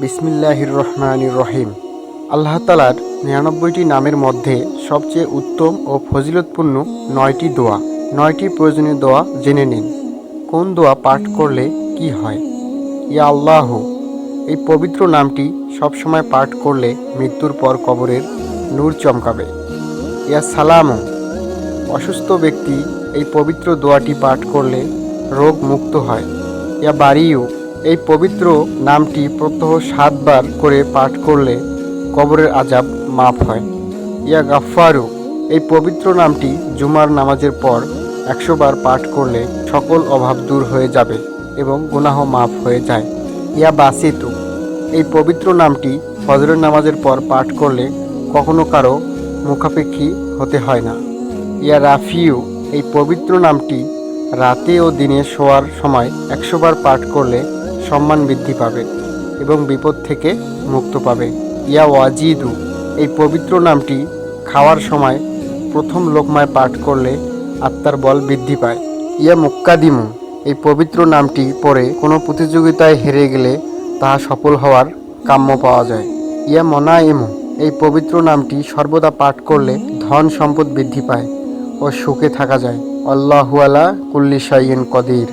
বিসমিল্লাহির রহমানির রহিম। আল্লাহ তালার নিরানব্বইটি নামের মধ্যে সবচেয়ে উত্তম ও ফজিলতপূর্ণ নয়টি দোয়া। নয়টি প্রয়োজনীয় দোয়া জেনে নিন। কোন দোয়া পাঠ করলে কি হয়? ইয়া আল্লাহ, এই পবিত্র নামটি সবসময় পাঠ করলে মৃত্যুর পর কবরের নূর চমকাবে। ইয়া সালামু, অসুস্থ ব্যক্তি এই পবিত্র দোয়াটি পাঠ করলে রোগ মুক্ত হয়। ইয়া বাড়িও এই পবিত্র নামটি প্রত্যহ সাতবার করে পাঠ করলে কবরের আজাব মাফ হয়। ইয়া গাফফারু, এই পবিত্র নামটি জুমার নামাজের পর একশো বার পাঠ করলে সকল অভাব দূর হয়ে যাবে এবং গুনাহ মাফ হয়ে যায়। ইয়া বাসিতু, এই পবিত্র নামটি ফজরের নামাজের পর পাঠ করলে কখনো কারও মুখাপেক্ষী হতে হয় না। ইয়া রাফিউ, এই পবিত্র নামটি রাতে ও দিনে শোয়ার সময় একশো বার পাঠ করলে সম্মান বৃদ্ধি পাবে এবং বিপদ থেকে মুক্ত পাবে। ইয়া ওয়াজিদু, এই পবিত্র নামটি খাওয়ার সময় প্রথম লোকমায় পাঠ করলে আত্মার বল বৃদ্ধি পায়। ইয়া মুক্কাদিমু, এই পবিত্র নামটি পরে কোনো প্রতিযোগিতায় হেরে গেলে তাহা সফল হওয়ার কাম্য পাওয়া যায়। ইয়া মনাইমু, এই পবিত্র নামটি সর্বদা পাঠ করলে ধন সম্পদ বৃদ্ধি পায় ও সুখে থাকা যায়। আল্লাহু আলা কুল্লি শাইন কদির।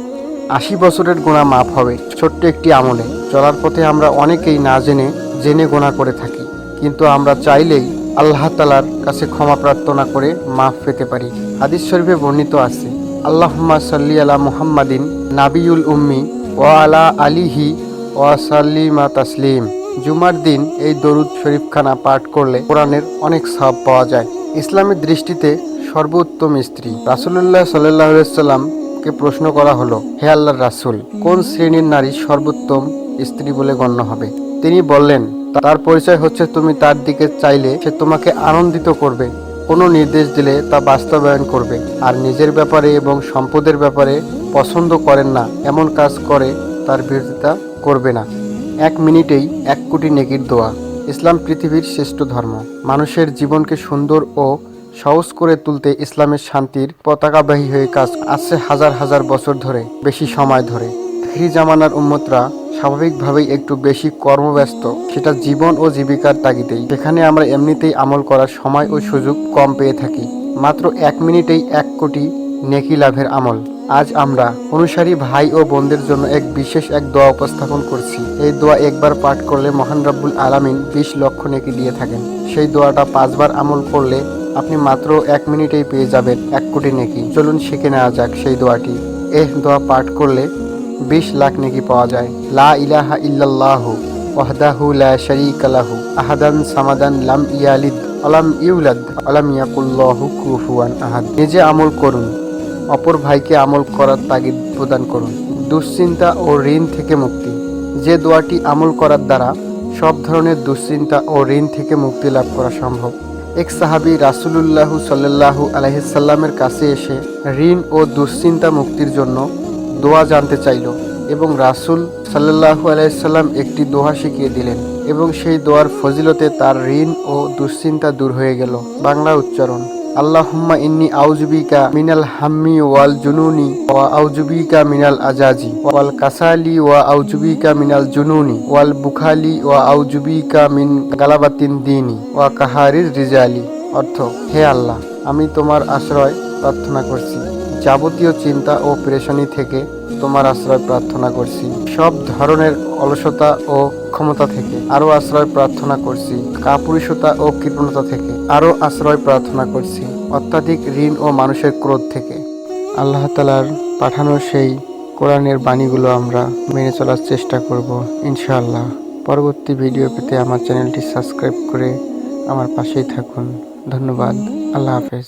আশি বছরের গোনা মাফ হবে, ছোট্ট একটি আমলে। চলার পথে আমরা অনেকেই না জেনে জেনে গোনা করে থাকি। কিন্তু আমরা চাইলেই আল্লাহ তালার কাছে ক্ষমা প্রার্থনা করে মাফ পেতে পারি। হাদিস শরীফে বর্ণিত আছে, আল্লাহুম্মা সাল্লি আলা মুহাম্মাদিন নাবিউল উম্মি ও আলা আলিহি ও সাল্লিমা তাসলিম। জুমার দিন এই দরুদ শরীফখানা পাঠ করলে কোরআনের অনেক সব পাওয়া যায়। ইসলামের দৃষ্টিতে সর্বোত্তম স্ত্রী। রাসুল্লাহ সাল্লাহ সাল্লামকে প্রশ্ন করা হলো, হে আল্লাহর রাসুল, কোন শ্রেণির নারী সর্বোত্তম স্ত্রী বলে গণ্য হবে? তিনি বললেন, তার পরিচয় হচ্ছে তুমি তার দিকে চাইলে সে তোমাকে আনন্দিত করবে, কোনো নির্দেশ দিলে তা বাস্তবায়ন করবে, আর নিজের ব্যাপারে এবং সম্পদের ব্যাপারে পছন্দ করেন না, এমন কাজ করে তার বিরোধিতা করবে না। এক মিনিটেই এক কোটি নেকির দোয়া। ইসলাম পৃথিবীর শ্রেষ্ঠ ধর্ম। মানুষের জীবনকে সুন্দর ও সহজ করে তুলতে ইসলামের শান্তির পতাকাবাহী হয়ে কাজ আসছে হাজার হাজার বছর ধরে, বেশি সময় ধরে। হি জামানার উম্মতরা স্বাভাবিকভাবেই একটু বেশি কর্মব্যস্ত, সেটা জীবন ও জীবিকার তাগিদেই। সেখানে আমরা এমনিতেই আমল করার সময় ও সুযোগ কম পেয়ে থাকি। মাত্র এক মিনিটেই এক কোটি নেকি লাভের আমল। আজ আমরা অনুসারী ভাই ও বোনদের জন্য এক বিশেষ এক দোয়া উপস্থাপন করছি। এই দোয়া একবার পাঠ করলে মহান রব্বুল আলামিন বিশ লক্ষ নেকি দিয়ে থাকেন। সেই দোয়াটা পাঁচবার আমল করলে আপনি মাত্র এক মিনিটেই পেয়ে যাবেন এক কোটি নেকি। চলুন শিখে নেওয়া যাক সেই দোয়াটি। এহ, দোয়া পাঠ করলে বিশ লাখ নেকি পাওয়া যায়। লা ইলাহা ইল্লাল্লাহু ওয়াহদাহু লা শারীকা লাহু। আহাদান সামাদান লাম ইয়ালিদ আলাম ইউলাদ আলাম ইয়াকুল্লাহু কুফুয়ান আহাদ। নিজে আমল করুন। অপর ভাইকে আমল করার তাগিদ প্রদান করুন। দুশ্চিন্তা ও ঋণ থেকে মুক্তি। যে দোয়াটি আমল করার দ্বারা সব ধরনের দুশ্চিন্তা ও ঋণ থেকে মুক্তি লাভ করা সম্ভব। এক সাহাবি রাসুলুল্লাহু সাল্লাল্লাহু আলহিসাল্লামের কাছে এসে ঋণ ও দুশ্চিন্তা মুক্তির জন্য দোয়া জানতে চাইল এবং রাসুল সাল্লাল্লাহু আলাইসাল্লাম একটি দোয়া শিখিয়ে দিলেন এবং সেই দোয়ার ফজিলতে তার ঋণ ও দুশ্চিন্তা দূর হয়ে গেল। বাংলা উচ্চারণ। আল্লাহুম্মা ইন্নি আউজুবিকা মিনাল হাম্মি ওয়াল জুনুনি ওয়া আউজুবিকা মিনাল আজাজি ওয়াল কাসালি ওয়া আউজুবিকা মিনাল জুনুনি ওয়াল বুখালি ওয়া আউজুবিকা মিন গালাবাতিন দিনি ওয়া কাহারির রিজালি। অর্থ, হে আল্লাহ, আমি তোমার আশ্রয় প্রার্থনা করছি। যাবতীয় চিন্তা ও পেরেশানি থেকে তোমার আশ্রয় প্রার্থনা করছি। সব ধরনের অলসতা ও ক্ষমতা থেকে আরও আশ্রয় প্রার্থনা করছি। কাপুরুষতা ও কৃপণতা থেকে আরও আশ্রয় প্রার্থনা করছি। অত্যাধিক ঋণ ও মানুষের ক্রোধ থেকে। আল্লাহ তালার পাঠানো সেই কোরআনের বাণীগুলো আমরা মেনে চলার চেষ্টা করব, ইনশাআল্লাহ। পরবর্তী ভিডিও পেতে আমার চ্যানেলটি সাবস্ক্রাইব করে আমার পাশেই থাকুন। ধন্যবাদ। আল্লাহ হাফেজ।